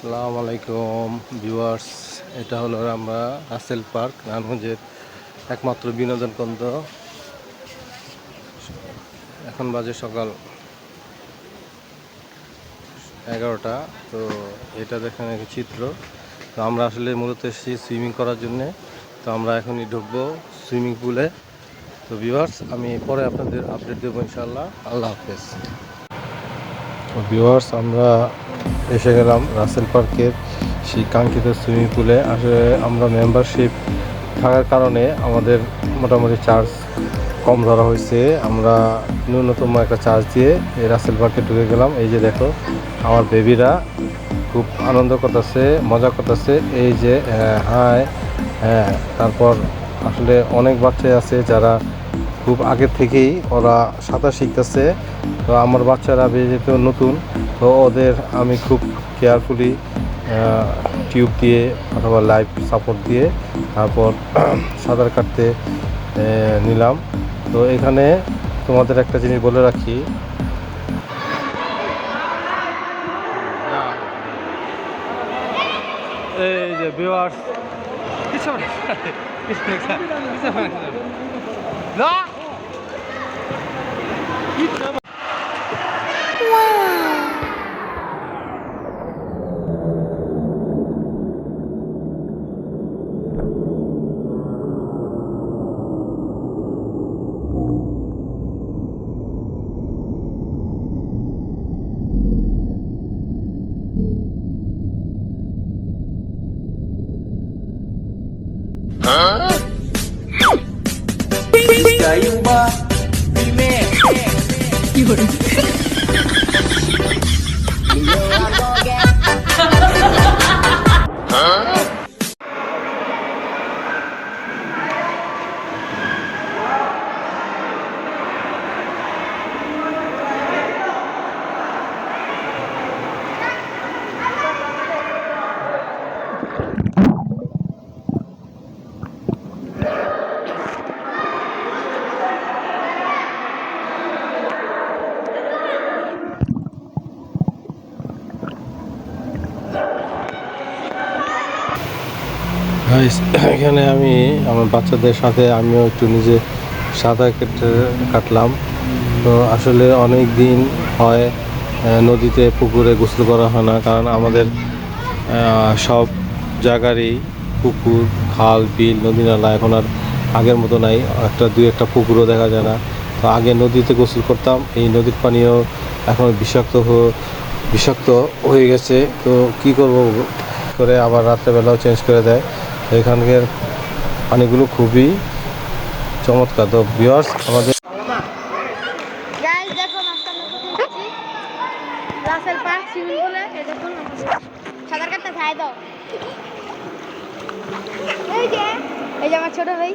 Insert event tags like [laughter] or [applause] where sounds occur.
আসসালামু আলাইকুম, ভিউয়ার্স। এটা হলো আমরা রাসেল পার্ক নারায়ণগঞ্জের একমাত্র বিনোদন কেন্দ্র। এখন বাজে সকাল এগারোটা, তো এটা দেখেন এক চিত্র। তো আমরা আসলে মূলত এসেছি সুইমিং করার জন্যে। তো আমরা এখনই ঢুকবো সুইমিং পুলে। তো ভিউয়ার্স, আমি পরে আপনাদের আপডেট দেবো ইনশাল্লাহ আল্লাহ হাফেজ। তো ভিউয়ার্স, আমরা এসে গেলাম রাসেল পার্কের সেই কাঙ্ক্ষিত সুইমিং পুলে। আসলে আমরা মেম্বারশিপ থাকার কারণে আমাদের মোটামুটি চার্জ কম ধরা হয়েছে। আমরা ন্যূনতম একটা চার্জ দিয়ে এই রাসেল পার্কে ঢুকে গেলাম। এই যে দেখো, আমার বেবিরা খুব আনন্দ করতেছে, মজা করতেছে। এই যে হাই হ্যাঁ তারপর আসলে অনেক বাচ্চাই আছে যারা খুব আগে থেকেই ওরা সাঁতার শিখতেছে। তো আমার বাচ্চারা যেহেতু নতুন, তো ওদের আমি খুব কেয়ারফুলি টিউব দিয়ে অথবা লাইফ সাপোর্ট দিয়ে তারপর [clears throat] সাঁতার কাটতে নিলাম। তো এখানে তোমাদের একটা জিনিস বলে রাখি। এই যে viewers 来。哇！Huh? sayang ba vì mẹ এখানে আমি আমার বাচ্চাদের সাথে আমিও একটু নিজে সাঁতার কেটে কাটলাম। তো আসলে অনেক দিন হয় নদীতে, পুকুরে গোসল করা হয় না। কারণ আমাদের সব জায়গারই পুকুর, খাল, বিল, নদী, নালা এখন আর আগের মতো নাই। একটা, দুই একটা পুকুরও দেখা যায় না। তো আগে নদীতে গোসল করতাম। এই নদীর পানিও এখন বিষাক্ত বিষাক্ত হয়ে গেছে। তো কি করব? করে আবার রাত্রেবেলাও চেঞ্জ করে দেয়। এখানকার পানিগুলো খুবই চমৎকার। তো বিয়ার্স আমাদের এই যে আমার ছোট ভাই।